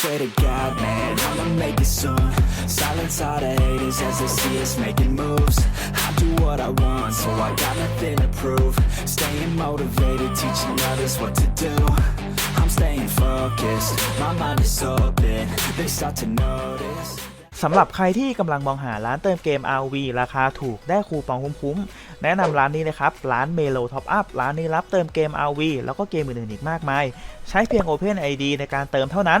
swear to God, man, I'ma make it soon. Silence all the haters as they see us making moves. I do what I want, so I got nothing to prove. Staying motivated, teaching others what to do. I'm staying focused, my mind is open. They start to notice. สำหรับใครที่กำลังมองหาร้านเติมเกม RV ราคาถูกได้คูปองคุ้มๆ แนะนำร้านนี้เลยครับ ร้าน Melo Top Up ร้านนี้รับเติมเกม RV แล้วก็เกมอื่นๆอีกมากมาย ใช้เพียง Open ID ในการเติมเท่านั้น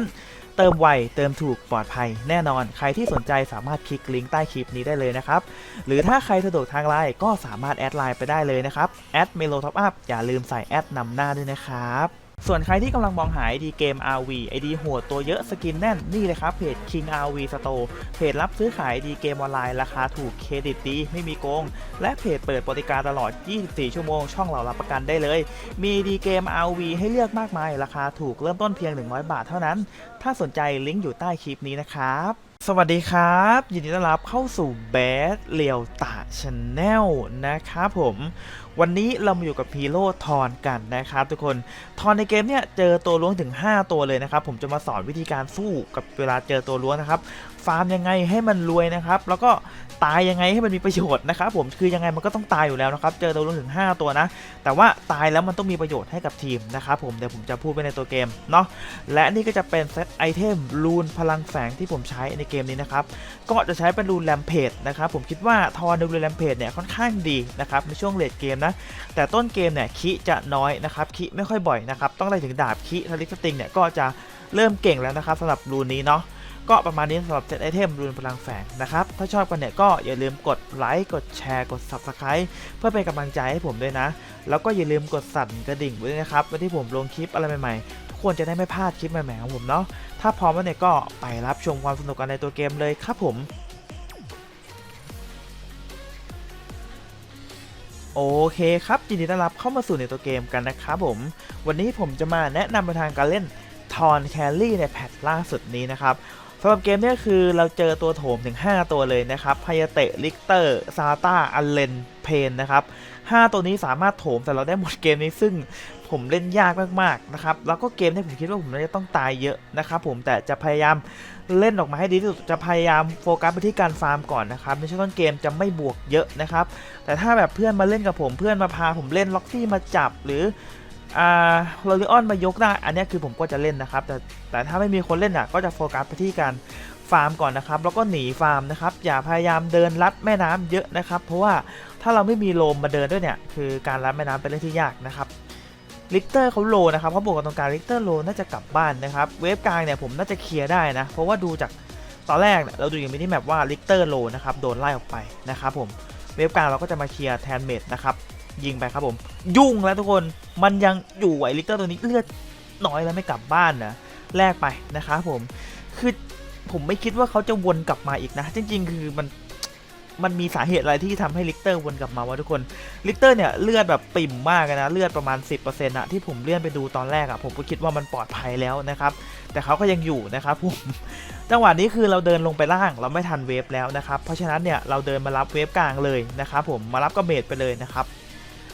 เติมไวเติมถูกปลอดภัยแน่นอน ใครที่สนใจสามารถคลิกลิงก์ใต้คลิปนี้ได้เลยนะครับ หรือถ้าใครสะดวกทางไลน์ก็สามารถแอดไลน์ไปได้เลยนะครับแอดเมโลท็อปอัพอย่าลืมใส่แอดนำหน้าด้วยนะครับ ส่วนใครที่กำลังมองหา ID เกม RV ID โหดตัวเยอะสกินแน่นนี่เลยครับเพจ King RV Store เพจรับซื้อขาย ID เกมออนไลน์ราคาถูกเครดิตดีไม่มีโกง และเพจเปิดบริการตลอด 24 ชั่วโมง ช่องเรารับประกันได้เลย มี ID เกม RV ให้เลือกมากมาย ราคาถูกเริ่มต้นเพียง 100 บาทเท่านั้น ถ้าสนใจลิงก์อยู่ใต้คลิปนี้นะครับ สวัสดีครับ ยินดีต้อนรับเข้าสู่แบดเลียวตาชาแนลนะครับผมวันนี้เรามาอยู่กับฮีโร่ทอนกันนะครับทุกคนทอนในเกมเนี่ยเจอตัวล้วงถึง 5 ตัวเลยนะครับผมจะมาสอนวิธีการสู้กับเวลาเจอตัวล้วงนะครับฟาร์มยังไงให้มันรวยนะครับแล้วก็ตายยังไงให้มันมีประโยชน์นะครับผมคือยังไงมันก็ต้องตายอยู่แล้วนะครับเจอตัวล้วงถึง 5 ตัวนะ แต่ว่าตายแล้วมันต้องมีประโยชน์ให้กับทีมนะครับผมเดี๋ยวผมจะพูดไปในตัวเกมเนาะและนี่ก็จะเป็นเซตไอเทมรูนพลังแฝงที่ผมใช้ในเกมนี้นะครับก็จะใช้เป็นรูนแรมเพจนะครับผมคิดว่าทอนในรูนแรมเพจเนี่ยค่อนข้างดีนะครับในช่วงเลดเกมนะแต่ต้นเกมเนี่ยคิจะน้อยนะครับคิไม่ค่อยบ่อยนะครับต้องไล่ถึงดาบคิทลิสติงเนี่ยก็จะเริ่มเก่งแล้วนะครับสำหรับรูนนี้เนาะก็ประมาณนี้สำหรับเซตไอเทมรูนพลังแฝงนะครับ ถ้าชอบกันเนี่ยก็อย่าลืมกดไลค์กดแชร์กด Subscribe เพื่อเป็นกำลังใจให้ผมด้วยนะ แล้วก็อย่าลืมกดสั่นกระดิ่งด้วยนะครับวันที่ผมลงคลิปอะไรใหม่ๆ ทุกคนจะได้ไม่พลาดคลิปใหม่ๆของผมเนาะถ้าพร้อมแล้วเนี่ยก็ไปรับชมความสนุกกันในตัวเกมเลยครับผมโอเคครับยินดีต้อนรับเข้ามาสู่ในตัวเกมกันนะครับผม วันนี้ผมจะมาแนะนำไปทางการเล่นทอนแคลรี่ในแพทล่าสุดนี้นะครับสำหรับเกมเนี้คือเราเจอตัวโถมถึง 5 ตัวเลยนะครับพายาเตะลิกเตอร์ซาตาอัลเลนเพนนะครับ 5 ตัวนี้สามารถโถมแต่เราได้หมดเกมนี้ซึ่ง ผมเล่นยากมากๆนะครับแล้วก็เกมที่ผมคิดว่าผมน่าจะต้องตายเยอะนะครับผมแต่จะพยายามเล่นออกมาให้ดีที่สุดจะพยายามโฟกัสไปที่การฟาร์มก่อนนะครับในช่วงต้นเกมจะไม่บวกเยอะนะครับแต่ถ้าแบบเพื่อนมาเล่นกับผมเพื่อนมาพาผมเล่นล็อกซี่มาจับหรืออ่าโรลิออนมายกได้ อันนี้คือผมก็จะเล่นนะครับ แต่แต่ถ้าไม่มีคนเล่นอะก็จะโฟกัสไปที่การฟาร์มก่อนนะครับ แล้วก็หนีฟาร์มนะครับ อย่าพยายามเดินลัดแม่น้ำเยอะนะครับ เพราะว่าถ้าเราไม่มีโลมมาเดินด้วยเนี่ย คือการลัดแม่น้ำเป็นเรื่องที่ยากนะครับ ลิกเตอร์เขาโลนะครับเขาบวกกับตรงกลางลิกเตอร์โลน่าจะกลับบ้านนะครับ เวฟกลางเนี่ยผมน่าจะเคลียร์ได้นะ เพราะว่าดูจากตอนแรกเนี่ยเราดูอย่างมินิแมปว่าลิกเตอร์โลนะครับโดนไล่ออกไปนะครับผม เวฟกลางเราก็จะมาเคลียร์แทนเมดนะครับยิงไปครับผม ยุ่งแล้วทุกคนมันยังอยู่ไอ้ลิกเตอร์ตัวนี้เลือดน้อยแล้วไม่กลับบ้านนะแลกไปนะครับผมคือผมไม่คิดว่าเขาจะวนกลับมาอีกนะ จริง ๆ คือมัน มันมีสาเหตุอะไรที่ทำให้ลิกเตอร์วนกลับมาวะทุกคนลิกเตอร์เนี่ยเลือดแบบปิ่มมากนะเลือดประมาณ 10%อนะที่ผมเลื่อนไปดูตอนแรกอะผมก็คิดว่ามันปลอดภัยแล้วนะครับแต่เขาก็ยังอยู่นะครับผมจังหวะนี้คือเราเดินลงไปล่างเราไม่ทันเวฟแล้วนะครับเพราะฉะนั้นเนี่ยเราเดินมารับเวฟกลางเลยนะครับผมมารับกระเมดไปเลยนะครับ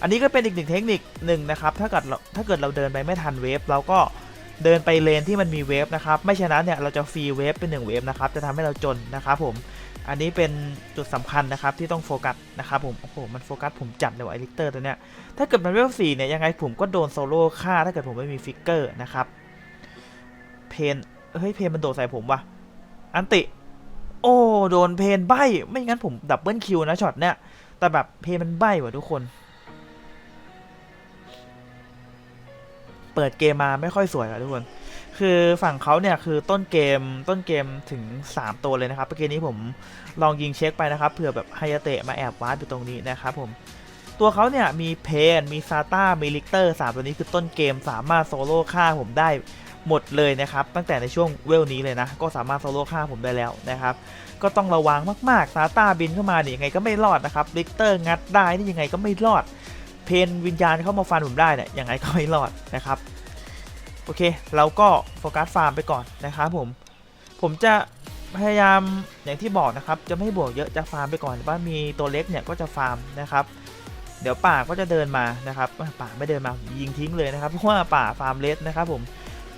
อันนี้ก็เป็นอีกหนึ่งเทคนิคหนึ่งนะครับถ้าเกิดถ้าเกิดเราเดินไปไม่ทันเวฟเราก็เดินไปเลนที่มันมีเวฟนะครับ ไม่ฉะนั้นเนี่ยเราจะฟรีเวฟเป็นหนึ่งเวฟนะครับ จะทำให้เราจนนะครับผม อันนี้เป็นจุดสำคัญนะครับที่ต้องโฟกัสนะครับผม โอ้โห มันโฟกัสผมจัดเลยว่ะไอลิกเตอร์ตัวเนี้ย ถ้าเกิดมันเวลสี่เนี่ยยังไงผมก็โดนโซโล่ฆ่าถ้าเกิดผมไม่มีฟิกเกอร์นะครับ เพน เฮ้ยเพนมันโดดใส่ผมว่ะ อันติ โอ้ โดนเพนใบ ไม่งั้นผมดับเบิลคิวนะช็อตเนี้ย แต่แบบเพนมันใบว่ะทุกคน เปิดเกมมาไม่ค่อยสวยอะทุกคน คือฝั่งเขาเนี่ยคือต้นเกมต้นเกมถึง 3 ตัวเลยนะครับเมื่อกี้นี้ผมลองยิงเช็คไปนะครับเผื่อแบบไฮยาเตะมาแอบวาร์ปอยู่ตรงนี้นะครับผมตัวเขาเนี่ยมีเพนมีซาต้ามีลิกเตอร์สามตัวนี้คือต้นเกมสามารถโซโล่ฆ่าผมได้หมดเลยนะครับ ตั้งแต่ในช่วงเวลนี้เลยนะ ก็สามารถโซโล่ฆ่าผมได้แล้วนะครับ ก็ต้องระวังมากๆซาต้าบินเข้ามาเนี่ยยังไงก็ไม่รอดนะครับลิกเตอร์งัดได้นี่ยังไงก็ไม่รอด เพนวิญญาณเข้ามาฟันผมได้เนี่ยยังไงก็ไม่รอดนะครับ โอเค เราก็โฟกัสฟาร์มไปก่อนนะครับผม ผมจะพยายามอย่างที่บอกนะครับ จะไม่บวกเยอะจะฟาร์มไปก่อนว่ามีตัวเล็กเนี่ยก็จะฟาร์มนะครับ เดี๋ยวป่าก็จะเดินมานะครับป่าไม่เดินมายิงทิ้งเลยนะครับเพราะว่าป่าฟาร์มเลสนะครับ ผม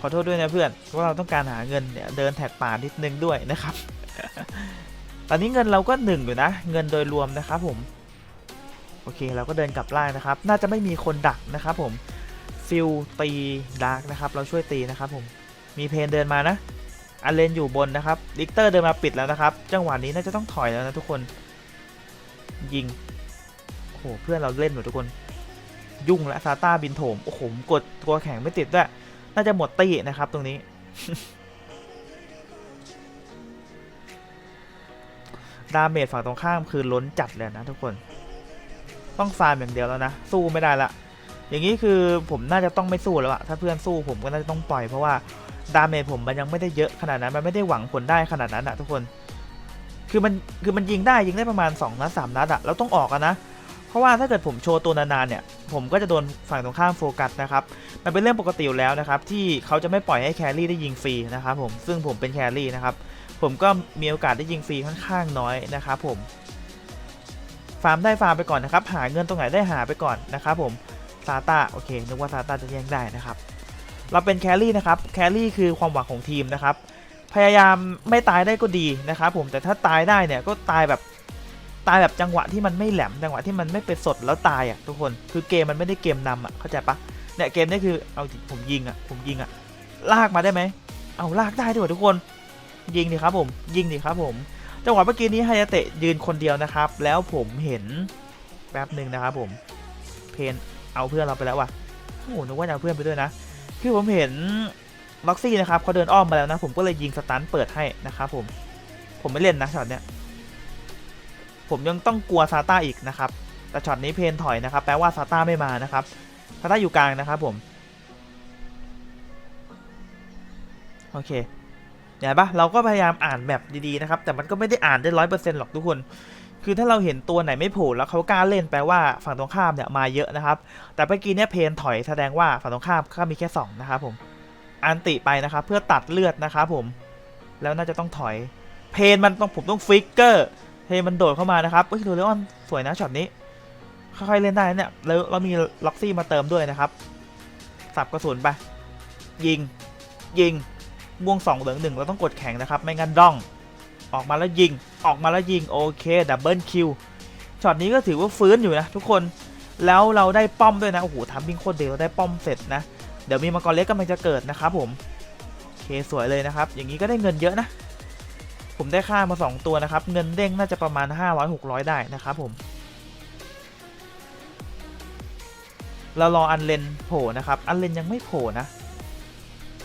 ขอโทษด้วยนะเพื่อนเพราะเราต้องการหาเงินเนี่ยเดินแท็กป่านิดนึงด้วยนะครับ ตอนนี้เงินเราก็หนึ่งอยู่นะ เงินโดยรวมนะครับผม โอเคเราก็เดินกลับล่างนะครับ น่าจะไม่มีคนดักนะครับผม ฟิลตีดาร์กนะครับ เราช่วยตีนะครับผมมีเพนเดินมานะอันเลนอยู่บนนะครับลิกเตอร์เดินมาปิดแล้วนะครับ จังหวะนี้น่าจะต้องถอยแล้วนะทุกคน ยิงโอ้โหเพื่อนเราเล่นหมดทุกคน ยุ่งและซาต้าบินโถมโอ้โหผมกดตัวแข็งไม่ติดด้วยน่าจะหมดตีนะครับตรงนี้ ดาเมจฝั่งตรงข้ามคือล้นจัดเลยนะทุกคน ต้องฟาร์มอย่างเดียวแล้วนะ สู้ไม่ได้ละ อย่างนี้คือผมน่าจะต้องไม่สู้แล้วอะถ้าเพื่อนสู้ผมก็น่าจะต้องปล่อยเพราะว่าดาเมจผมมันยังไม่ได้เยอะขนาดนั้น มันไม่ได้หวังผลได้ขนาดนั้นอะทุกคน คือมันคือมันยิงได้ยิงได้ประมาณ2นัด3นัดอะแล้วต้องออกอะนะ เพราะว่าถ้าเกิดผมโชว์ตัวนานๆเนี่ย ผมก็จะโดนฝั่งตรงข้ามโฟกัสนะครับ มันเป็นเรื่องปกติอยู่แล้วนะครับที่เขาจะไม่ปล่อยให้แครี่ได้ยิงฟรีนะครับผม ซึ่งผมเป็นแครี่นะครับ ผมก็มีโอกาสได้ยิงฟรีค่อนข้างน้อยนะครับผม ฟาร์มได้ฟาร์มไปก่อนนะครับ หาเงินตรงไหนได้หาไปก่อนนะครับผม ซาตาโอเคนึกว่าซาต้าจะแย่งได้นะครับ เราเป็นแครี่นะครับแครี่คือความหวังของทีมนะครับ พยายามไม่ตายได้ก็ดีนะครับผมแต่ถ้าตายได้เนี่ยก็ตายแบบตายแบบจังหวะที่มันไม่แหลมจังหวะที่มันไม่เป็นสดแล้วตายอะทุกคนคือเกมมันไม่ได้เกมนำอะเข้าใจปะเนี่ยเกมนี้คือเอาผมยิงอะผมยิงอะลากมาได้ไหมเอาลากได้ด้วยทุกคนยิงดิครับผมยิงดิครับผมจังหวะเมื่อกี้นี้ไฮยาเตะยืนคนเดียวนะครับ แล้วผมเห็นแป๊บหนึ่งนะครับผมเพน เอาเพื่อนเราไปแล้วว่ะโอ้โหนึกว่าจะเอาเพื่อนไปด้วยนะคือผมเห็นล็อกซี่นะครับเขาเดินอ้อมมาแล้วนะ ผมก็เลยยิงสตันเปิดให้นะครับผมผมไม่เล่นนะช็อตเนี้ยผมยังต้องกลัวซาต้าอีกนะครับแต่ช็อตนี้เพนถอยนะครับแปลว่าซาต้าไม่มานะครับซาต้าอยู่กลางนะครับผมโอเคเห็นปะเราก็พยายามอ่านแบบดีๆนะครับ แต่มันก็ไม่ได้อ่านได้ร้อยเปอร์เซ็นต์หรอกทุกคน คือถ้าเราเห็นตัวไหนไม่ผล่แล้วเขากล้าเล่นแปลว่าฝั่งตรงข้ามเนี่ยมาเยอะนะครับ แต่เมื่อกี้เนี่ยเพนถอยแสดงว่าฝั่งตรงข้ามก็มีแค่2นะครับผมอันติไปนะครับเพื่อตัดเลือดนะครับผมแล้วน่าจะต้องถอย เพนมันต้องผมต้องฟิกเกอร์เพนมันโดดเข้ามานะครับเฮ้ยดูเลออนสวยนะช็อตนี้ค่อยๆเล่นได้นะเนี่ยแล้วเรามีล็อกซี่มาเติมด้วยนะครับ สับกระสุนไปยิงยิงม่วงสองเหลืองหนึ่งเราต้องกดแข็งนะครับ ไม่งั้นด้อง ออกมาแล้วยิง ออกมาแล้วยิง โอเคดับเบิลคิว ช็อตนี้ก็ถือว่าฟื้นอยู่นะทุกคน แล้วเราได้ป้อมด้วยนะ โอ้โหทำบิงโคตรเดียวเราได้ป้อมเสร็จนะ เดี๋ยวมีมังกรเล็กกำลังจะเกิดนะครับผม โอเคสวยเลยนะครับ อย่างนี้ก็ได้เงินเยอะนะ ผมได้ค่ามา 2 ตัวนะครับ เงินเด้งน่าจะประมาณ 500-600 ได้นะครับผม เรารออันเลนโผล่นะครับ อันเลนยังไม่โผล่นะ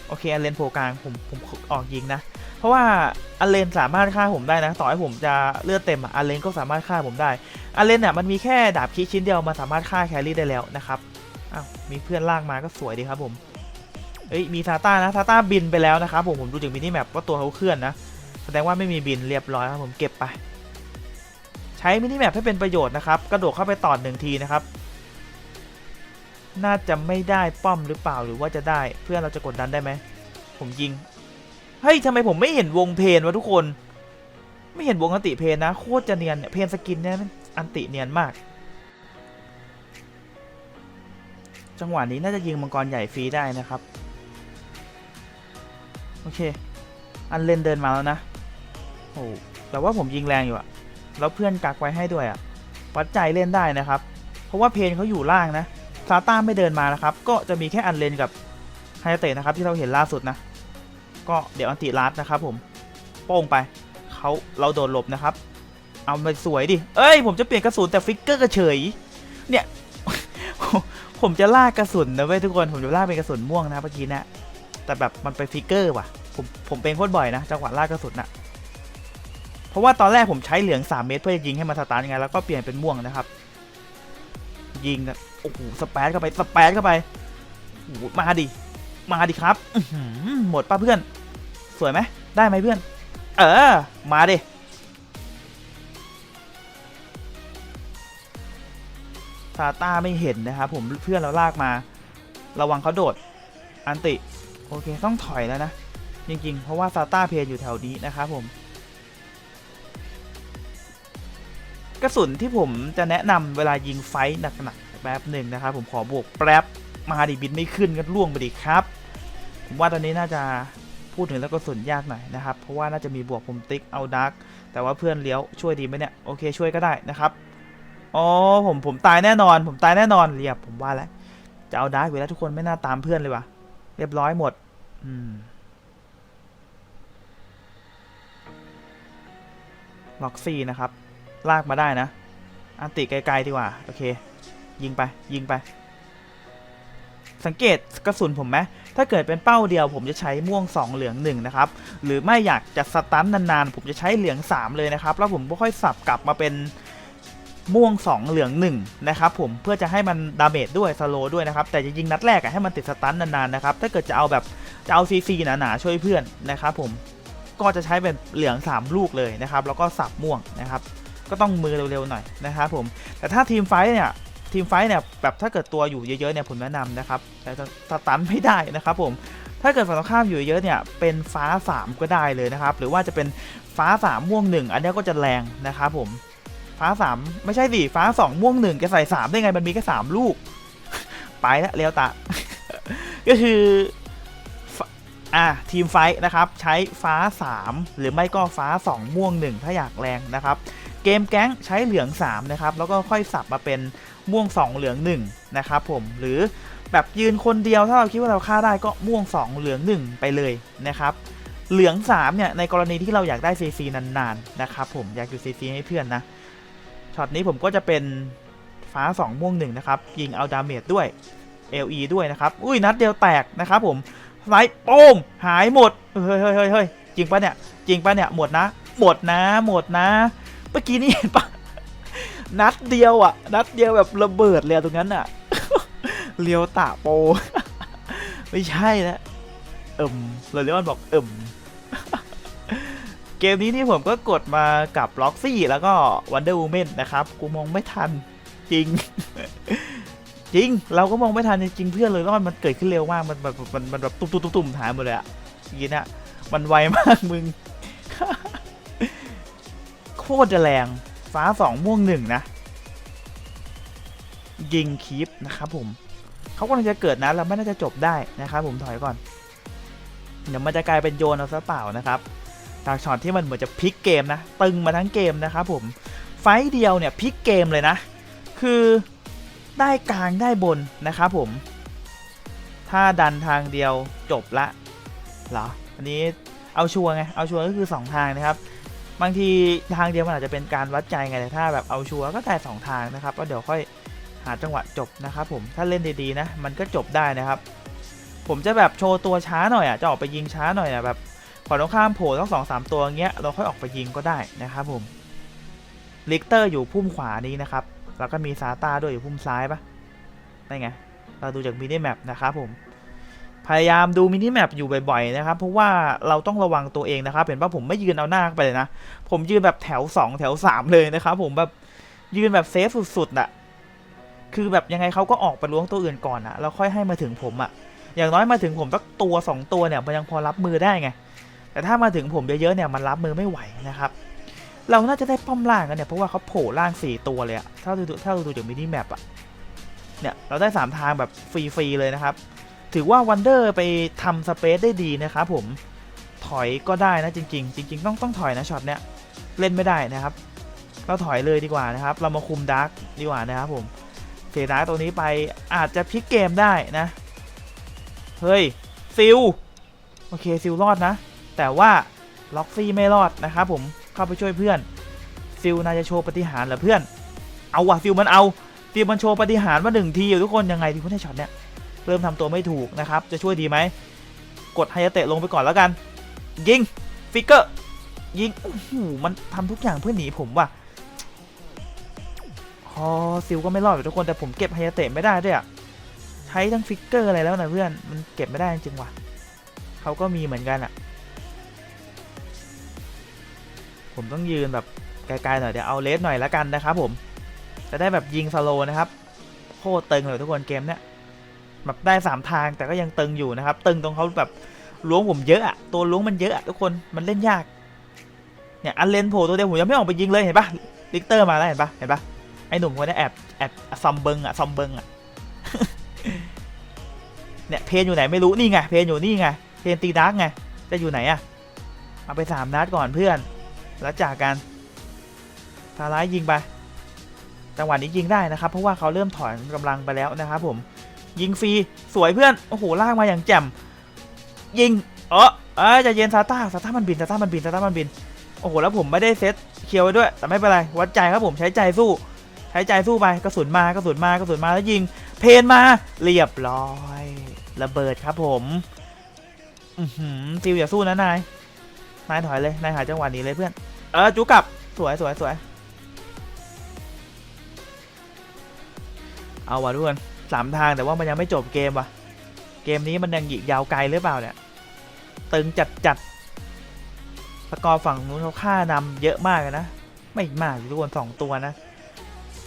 โอเค อันเลนโผล่กลาง ผมผมออกยิงนะ เพราะว่าอเลนสามารถฆ่าผมได้นะต่อให้ผมจะเลือดเต็มอเลนก็สามารถฆ่าผมได้อเลนเนี่ยมันมีแค่ดาบคีชิ้นเดียวมันสามารถฆ่าแครี่ได้แล้วนะครับอ้าวมีเพื่อนลากมาก็สวยดีครับผมเอ้ยมีซาต้านะซาต้าบินไปแล้วนะครับผมผมดูจากมินิแมปว่าตัวเขาเคลื่อนนะแสดงว่าไม่มีบินเรียบร้อยครับผมเก็บไป ใช้มินิแมปให้เป็นประโยชน์นะครับกระโดดเข้าไปต่อหนึ่งทีนะครับน่าจะไม่ได้ป้อมหรือเปล่าหรือว่าจะได้เพื่อนเราจะกดดันได้ไหมผมยิง เฮ้ยทำไมผมไม่เห็นวงเพนวะทุกคน ไม่เห็นวงอันติเพนนะโคตรจะเนียนเนี่ยเพนสกินเนี่ยอันติเนียนมาก จังหวะนี้น่าจะยิงมังกรใหญ่ฟรีได้นะครับ โอเค อันเลนเดินมาแล้วนะโอ้แต่ว่าผมยิงแรงอยู่อะแล้วเพื่อนกักไว้ให้ด้วยอะวัดใจเล่นได้นะครับ เพราะว่าเพนเขาอยู่ล่างนะซาต้าไม่เดินมานะครับ ก็จะมีแค่อันเลนกับไฮเตะนะครับที่เราเห็นล่าสุดนะ ก็เดี๋ยวอันติลัดนะครับผมโป้งไปเขาเราโดนหลบนะครับ เอาไปสวยดิ เอ้ย ผมจะเปลี่ยนกระสุนแต่ฟิกเกอร์กระเฉย เนี่ย ผมจะลากกระสุนนะเว้ยทุกคน ผมจะลากเป็นกระสุนม่วงนะเมื่อกี้นะ แต่แบบมันไปฟิกเกอร์ว่ะ ผมผมเป็นโคตรบ่อยนะจังหวะลากกระสุนน่ะเพราะว่าตอนแรกผมใช้เหลือง 3 เมตรเพื่อจะยิงให้มันสตาร์ทไงแล้วก็เปลี่ยนเป็นม่วงนะครับ ยิงอะโอ้โหสเปซเข้าไปสเปซเข้าไปมาดิ มาดิครับหมดป่ะเพื่อน สวยไหมได้ไหมเพื่อน เออ มาดิซาต้าไม่เห็นนะครับผมเพื่อนเราลากมา ระวังเขาโดด อันติ โอเคต้องถอยแล้วนะ จริง ๆ เพราะว่าซาต้าเพลอยู่แถวนี้นะครับผม กระสุนที่ผมจะแนะนำเวลายิงไฟท์หนักๆแป๊บหนึ่งนะครับผมขอบวกแป๊บ มาดิบินไม่ขึ้นก็ล่วงไปดิครับผมว่าตอนนี้น่าจะพูดถึงแล้วก็สุนยากหน่อยนะครับ เพราะว่าน่าจะมีบวกผมติ๊กเอาดาร์กแต่ว่าเพื่อนเลี้ยวช่วยดีไหมเนี่ยโอเคช่วยก็ได้นะครับอ๋อผมผมตายแน่นอน ผมตายแน่นอนเรียบผมว่าแล้วจะเอาดาร์กอยู่แล้วทุกคนไม่น่าตามเพื่อนเลยว่ะเรียบร้อยหมด อืมล็อกซี่นะครับ ลากมาได้นะ อันติไกลๆดีกว่า โอเค ยิงไปยิงไป สังเกตกระสุนผมไหมถ้าเกิดเป็นเป้าเดียวผมจะใช้ม่วง 2 เหลือง1นะครับหรือไม่อยากจะสตันนานๆผมจะใช้เหลือง 3 เลยนะครับ แล้วผมก็ค่อยสับกลับมาเป็นม่วง 2 เหลือง1นะครับผมเพื่อจะให้มันดาเมจด้วยสโลด้วยนะครับ แต่จะยิงนัดแรกอะให้มันติดสตันนานๆนะครับถ้าเกิดจะเอาแบบจะเอาซีซีหนาๆช่วยเพื่อนนะครับผมก็จะใช้เป็นเหลือง 3 ลูกเลยนะครับแล้วก็สับม่วงนะครับก็ต้องมือเร็วๆหน่อยนะครับผมแต่ถ้าทีมไฟท์เนี่ย ทีมไฟท์เนี่ยแบบถ้าเกิดตัวอยู่เยอะๆเนี่ยผมแนะนำนะครับ แต่จะสตันไม่ได้นะครับผมถ้าเกิดฝั่งตรงข้ามอยู่เยอะเนี่ยเป็นฟ้า 3 ก็ได้เลยนะครับ หรือว่าจะเป็นฟ้า 3 ม่วง 1 อันนี้ก็จะแรงนะครับผมฟ้า 3 ไม่ใช่ดิฟ้า 2 ม่วง1แกใส่ 3 ได้ไงมันมีแค่3ลูก ไปแล้วเลี้ยวตาก็คืออะทีมไฟท์นะครับ ใช้ฟ้า 3 หรือไม่ก็ฟ้า 2 ม่วง 1 ถ้าอยากแรงนะครับ เกมแก๊งใช้เหลือง 3 นะครับ แล้วก็ค่อยสับมาเป็น ม่วง 2 เหลือง1นะครับผมหรือแบบยืนคนเดียวถ้าเราคิดว่าเราฆ่าได้ก็ม่วง 2 เหลือง 1 ไปเลยนะครับเหลือง3เนี่ยในกรณีที่เราอยากได้ซีซีนานๆนะครับผมอยากอยู่ซีซีให้เพื่อนนะช็อตนี้ผมก็จะเป็นฟ้า 2 ม่วง1นะครับยิงเอาดาเมจด้วย LE ด้วยนะครับอุ้ยนัดเดียวแตกนะครับผมไลท์โป้งหายหมดเฮ้ยเฮ้ยเฮ้ยเฮ้ยจริงปะเนี่ยจริงปะเนี่ยหมดนะหมดนะหมดนะ เมื่อกี้นี่เห็นปะ นัดเดียวอะ นัดเดียวแบบระเบิดเลยตรงนั้นอะเลียวตะโป ไม่ใช่นะเอิ่มเลยเรียกว่าบอกเอิ่มเกมนี้นี่ผมก็กดมากับล็อกซี่แล้วก็ Wonder Woman นนะครับ กูมองไม่ทันจริง จริง เราก็มองไม่ทันจริงเพื่อนเลยแล้วมันเกิดขึ้นเร็วมาก มันแบบมันมันแบบตุ้มตุ้มตุ้มตุ้มหายหมดเลยอะทีนี้เนี่ยมันไวมากมึง โคตรจะแรง ฟ้าสองม่วงหนึ่งนะ ยิงคีปนะครับผมเขากำลังจะเกิดนะแล้วไม่น่าจะจบได้นะครับผมถอยก่อน เดี๋ยวมันจะกลายเป็นโยนเอาซะเปล่านะครับจากช็อตที่มันเหมือนจะพลิกเกมนะ ตึงมาทั้งเกมนะครับผมไฟเดียวเนี่ยพลิกเกมเลยนะ คือได้กลางได้บนนะครับผม ถ้าดันทางเดียวจบละเหรออันนี้เอาชัวร์ไงเอาชัวร์ก็คือ 2 ทางนะครับ บางทีทางเดียวมันอาจจะเป็นการวัดใจไงแต่ถ้าแบบเอาชัวร์ก็ได้สองทางนะครับก็เดี๋ยวค่อยหาจังหวะจบนะครับผมถ้าเล่นดีๆนะมันก็จบได้นะครับ ผมจะแบบโชว์ตัวช้าหน่อยอะจะออกไปยิงช้าหน่อยอะแบบขอตรงข้ามโผล่ต้องสองสามตัวเงี้ยเราค่อยออกไปยิงก็ได้นะครับผมลิกเตอร์อยู่พุ่มขวานี้นะครับแล้วก็มีซาตาด้วยอยู่พุ่มซ้ายปะนั่นไงเราดูจากมินิแมปนะครับผม พยายามดูมินิแมปอยู่บ่อยๆนะครับ เพราะว่าเราต้องระวังตัวเองนะครับ เห็นปะผมไม่ยืนเอาหน้าไปเลยนะ ผมยืนแบบแถว 2 แถว 3 เลยนะครับ ผมแบบยืนแบบเซฟสุดๆอะคือแบบยังไงเขาก็ออกไปล้วงตัวอื่นก่อนอะแล้วค่อยให้มาถึงผมอะอย่างน้อยมาถึงผมสักตัวสองตัวเนี่ยมันยังพอรับมือได้ไง แต่ถ้ามาถึงผมเยอะๆเนี่ยมันรับมือไม่ไหวนะครับ เราน่าจะได้ป้อมล่างกันเนี่ยเพราะว่าเขาโผล่ล่าง 4 ตัวเลยอะถ้าดูถ้าเราดูจากมินิแมปอะเนี่ยเราได้ 3 ทางแบบฟรีๆเลยนะครับ ถือว่าวันเดอร์ไปทำสเปซได้ดีนะครับผมถอยก็ได้นะจริง ๆ จริง ๆ ต้องต้องถอยนะช็อตเนี้ยเล่นไม่ได้นะครับ เราถอยเลยดีกว่านะครับ เรามาคุมดาร์กดีกว่านะครับผมเสียดาร์กตัวนี้ไปอาจจะพลิกเกมได้นะเฮ้ยซิลโอเคซิลรอดนะ แต่ว่าล็อกซี่ไม่รอดนะครับผมเข้าไปช่วยเพื่อนซิลน่าจะโชว์ปฏิหารเหรอเพื่อน เอาว่ะซิลมันเอาซิลมันโชว์ปฏิหารย์มาหนึ่งทีอยู่ทุกคนยังไงดีคุณให้ช็อตเนี้ย เริ่มทำตัวไม่ถูกนะครับ จะช่วยดีไหม กดไฮยาเตะลงไปก่อนแล้วกัน ยิง ฟิกเกอร์ ยิงโอ้โหมันทำทุกอย่างเพื่อหนีผมว่ะฮอซิลก็ไม่รอดอยู่ทุกคนแต่ผมเก็บไฮยาเตะไม่ได้ด้วยอะใช้ทั้งฟิกเกอร์อะไรแล้วนะเพื่อนมันเก็บไม่ได้จริงว่ะเขาก็มีเหมือนกันอะผมต้องยืนแบบไกลๆหน่อยเดี๋ยวเอาเลสหน่อยละกันนะครับผมจะได้แบบยิงสโลนะครับโคตรตึงเลยทุกคนเกมเนี้ย แบบได้สามทางแต่ก็ยังตึงอยู่นะครับ ตึงตรงเขาแบบล้วงผมเยอะอะตัวล้วงมันเยอะอะทุกคนมันเล่นยากเนี่ยอันเลนโผล่ตัวเดียวผมยังไม่ออกไปยิงเลยเห็นปะลิกเตอร์มาแล้วเห็นปะเห็นปะไอหนุ่มคนนี้แอบแอบซอมเบิงอะซอมเบิงอะเนี่ยเพนอยู่ไหนไม่รู้นี่ไงเพนอยู่นี่ไงเพนตีดาร์กไงจะอยู่ไหนอะเอาไปสามนัดก่อนเพื่อน แล้วจากกันทาร้ายยิงไปจังหวะนี้ยิงได้นะครับ เพราะว่าเขาเริ่มถอนกำลังไปแล้วนะครับผม ยิงฟรีสวยเพื่อนโอ้โหลากมาอย่างแจ่มยิงเออเออใจะเย็นซาต้าซาต้ามันบินซาต้ามันบินซาต้ามันบินโอ้โหแล้วผมไม่ได้เซตเคียวไว้ด้วย แต่ไม่เป็นไรวัดใจครับผมใช้ใจสู้ ใช้ใจสู้ไปกระสุนมากระสุนมากระสุนมาแล้วยิง เพนมาเรียบร้อย ระเบิดครับผมอือหือฟิวอย่าสู้นะนายนายถอยเลยนายหาจังหวะนี้เลยเพื่อนเออจุกกลับสวยสวยสวยเอาว่ะทุกคน สามทางแต่ว่ามันยังไม่จบเกมว่ะ เกมนี้มันยังหยิกยาวไกลหรือเปล่าเนี่ย ตึงจัดจัดสกอร์ฝั่งนู้นเขาฆ่านำเยอะมากเลยนะ ไม่มากทุกคนสองตัวนะ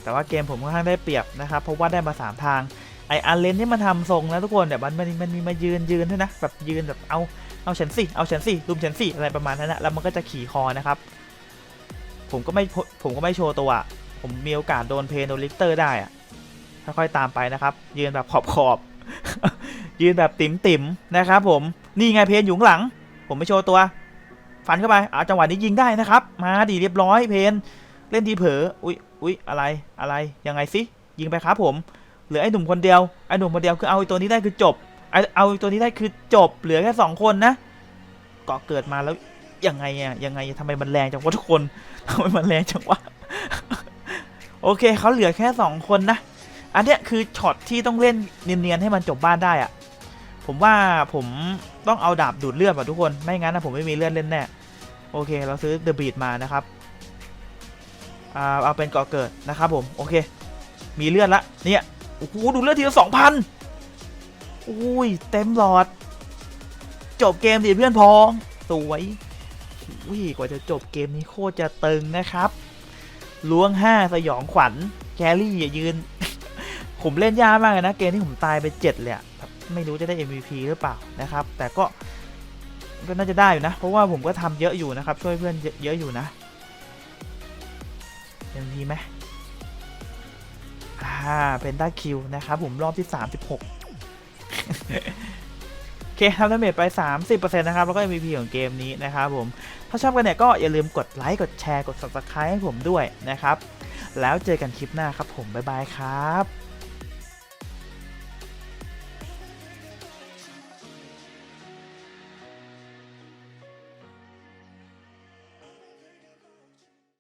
แต่ว่าเกมผมค่อนข้างได้เปรียบนะครับ เพราะว่าได้มาสามทาง ไออันเลนที่มันทำทรงนะทุกคนแต่มันมันมันมีมายืนยืนด้วยนะแบบยืนแบบเอาเอาฉันสิเอาฉันสิรุมฉันสิอะไรประมาณนั้นนะแล้วมันก็จะขี่คอนะครับ ผมก็ไม่ผมก็ไม่โชว์ตัว ผมมีโอกาสโดนเพนโดนลิกเตอร์ได้อะ ค่อยๆตามไปนะครับ ยืนแบบขอบขอบๆยืนแบบติ๋มติ๋มๆนะครับ ผมนี่ไงเพนอยู่งหลัง ผมไม่โชว์ตัว ฟันเข้าไปอาจังหวะนี้ยิงได้นะครับ มาดีเรียบร้อยเพนเล่นทีเผลออุ๊ยอุ๊ยอะไรอะไรยังไงสิยิงไปครับผมเหลือไอ้หนุ่มคนเดียวไอ้หนุ่มคนเดียวคือเอาตัวนี้ได้คือจบไอเอาตัวนี้ได้คือจบ เหลือแค่สองคนนะเกาะเกิดมาแล้วยังไงอะยังไงทำไมมันแรงจังวะทุกคนทำไมมันแรงจังวะโอเคเขาเหลือแค่สองคนนะ อันเนี้ยคือช็อตที่ต้องเล่นเนียนๆให้มันจบบ้านได้อะผมว่าผมต้องเอาดาบดูดเลือดว่ะทุกคนไม่งั้นนะผมไม่มีเลือดเล่นแน่โอเค เราซื้อเดอะบีดมานะครับอ่าเอาเป็นก่อเกิดนะครับผมโอเค มีเลือดละเนี่ยโอ้โหดูเลือดทีละสองพันอุ้ยเต็มหลอด จบเกมดิเพื่อนพ้องสวยอุ้ยกว่าจะจบเกมนี้โคตรจะตึงนะครับล้วงห้าสยองขวัญแครี่อย่ายืน ผมเล่นยากมากเลยนะ เกมที่ผมตายไปเจ็ดเลยแบบไม่รู้จะได้ MVP หรือเปล่านะครับ แต่ก็ก็น่าจะได้อยู่นะ เพราะว่าผมก็ทำเยอะอยู่นะครับ ช่วยเพื่อนเยอะเยอะอยู่นะ MVP ไหมอ่าเป็นด้าคิวนะครับผมรอบที่ 36โอเคทำดาเมจไป 30%นะครับ แล้วก็ MVP ของเกมนี้นะครับผม ถ้าชอบกันเนี่ยก็อย่าลืมกดไลค์ กดแชร์ กด subscribe ให้ผมด้วยนะครับ แล้วเจอกันคลิปหน้าครับผม บ๊ายบายครับ